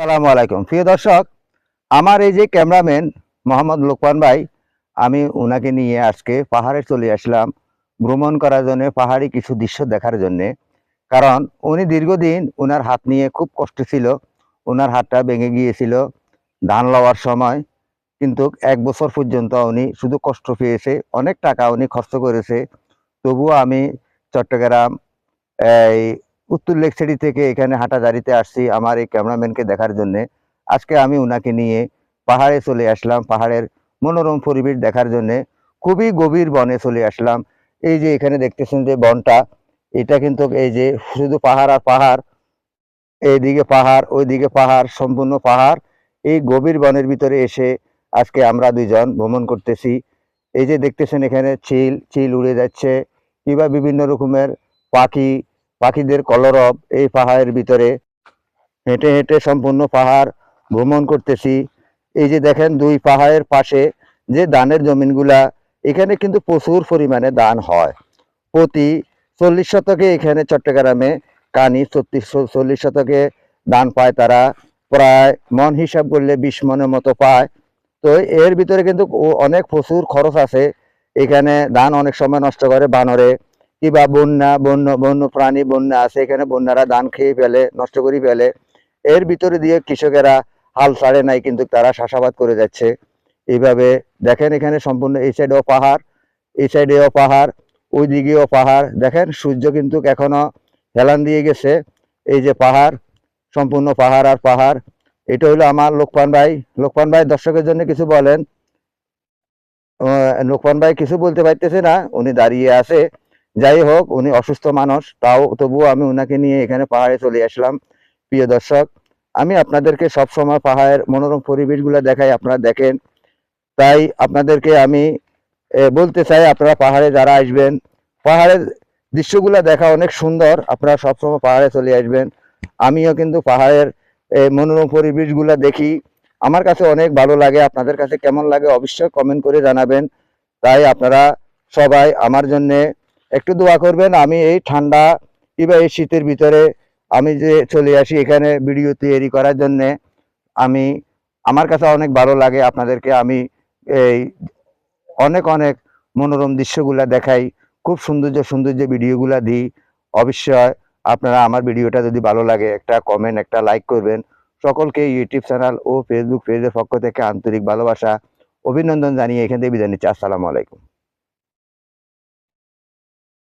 আসসালামু আলাইকুম। প্রিয় দর্শক, আমার এই যে ক্যামেরাম্যান মোহাম্মদ লোকমান ভাই, আমি ওনাকে নিয়ে আজকে পাহাড়ে চলে আসলাম ভ্রমণ করার জন্য, পাহাড়ি কিছু দৃশ্য দেখার জন্যে। কারণ উনি দীর্ঘদিন ওনার হাত নিয়ে খুব কষ্ট ছিল ওনার হাতটা ভেঙে গিয়েছিল ধান লওয়ার সময়। কিন্তু এক বছর পর্যন্ত উনি শুধু কষ্ট পেয়েছে, অনেক টাকা উনি খরচ করেছে। তবুও আমি চট্টগ্রাম, এই উত্তর লেক সিটি থেকে এখানে হাঁটাজারিতে আসছি আমার এই ক্যামেরাম্যানকে দেখার জন্য। আজকে আমি উনাকে নিয়ে পাহাড়ে চলে আসলাম, পাহাড়ের মনোরম পরিবেশ দেখার জন্য। খুবই গভীর বনে চলে আসলাম। এই যে এখানে দেখতেছেন যে বনটা, এটা কিন্তু এই যে শুধু পাহাড় আর পাহাড়, এইদিকে পাহাড়, ওইদিকে পাহাড়, সম্পূর্ণ পাহাড়। এই গভীর বনের ভিতরে এসে আজকে আমরা দুইজন ভ্রমণ করতেছি। এই যে দেখতেছেন এখানে চিল চিল উড়ে যাচ্ছে। কিংবা বিভিন্ন রকমের পাখি পাখিদের কলরব এই পাহাড়ের ভিতরে। হেঁটে হেঁটে সম্পূর্ণ পাহাড় ভ্রমণ করতেছি। এই যে দেখেন দুই পাহাড়ের পাশে যে ধানের জমিনগুলা, এখানে কিন্তু প্রচুর পরিমাণে ধান হয়। প্রতি চল্লিশ শতকে এখানে চট্টগ্রামে কানি ছত্রিশ চল্লিশ শতকে দান পায় তারা। প্রায় মন হিসাব করলে বিশ মনের মতো পায়। তো এর ভিতরে কিন্তু অনেক প্রচুর খরচ আছে। এখানে ধান অনেক সময় নষ্ট করে বানরে। কিংবা বন্যা, বন্য বন্য প্রাণী বন্যা আছে, এখানে বন্যারা ধান খেয়ে ফেলে, নষ্ট করে ফেলে। এর ভিতরে দিয়ে কৃষকেরা হাল ছাড়ে নাই, কিন্তু তারা চাষাবাদ করে যাচ্ছে। এইভাবে দেখেন এখানে সম্পূর্ণ এই সাইডেও পাহাড়, এই সাইডেও পাহাড়, ওই দিকেও পাহাড়। দেখেন সূর্য কিন্তু এখনও হেলান দিয়ে গেছে। এই যে পাহাড়, সম্পূর্ণ পাহাড় আর পাহাড়। এটা হলো আমার লোকপান ভাই। লোকপান ভাই দর্শকের জন্য কিছু বলেন। লোকপান ভাই কিছু বলতে পারতেছে না, উনি দাঁড়িয়ে আছে। যাই হোক, উনি অসুস্থ মানুষ, তাও তবুও আমি উনাকে নিয়ে এখানে পাহাড়ে চলে আসলাম। প্রিয় দর্শক, আমি আপনাদেরকে সব সময় পাহাড়ের মনোরম পরিবেশগুলো দেখাই, আপনারা দেখেন। তাই আপনাদেরকে আমি বলতে চাই, আপনারা পাহাড়ে যারা আসবেন, পাহাড়ের দৃশ্যগুলো দেখা অনেক সুন্দর, আপনারা সবসময় পাহাড়ে চলে আসবেন। আমিও কিন্তু পাহাড়ের মনোরম পরিবেশগুলো দেখি। আমার কাছে অনেক ভালো লাগে, আপনাদের কাছে কেমন লাগে অবশ্যই কমেন্ট করে জানাবেন। তাই আপনারা সবাই আমার জন্যে একটু দোয়া করবেন, আমি এই ঠান্ডা কিংবা এই শীতের ভিতরে আমি যে চলে আসি এখানে ভিডিও তৈরি করার জন্যে, আমি, আমার কাছে অনেক ভালো লাগে আপনাদেরকে আমি এই অনেক অনেক মনোরম দৃশ্যগুলা দেখাই, খুব সৌন্দর্য সৌন্দর্য ভিডিওগুলা দিই। অবশ্যই আপনারা আমার ভিডিওটা যদি ভালো লাগে একটা কমেন্ট একটা লাইক করবেন। সকলকে ইউটিউব চ্যানেল ও ফেসবুক পেজের পক্ষ থেকে আন্তরিক ভালোবাসা, অভিনন্দন জানিয়ে এখান থেকে বিদায় নিচ্ছি। আসসালামু আলাইকুম।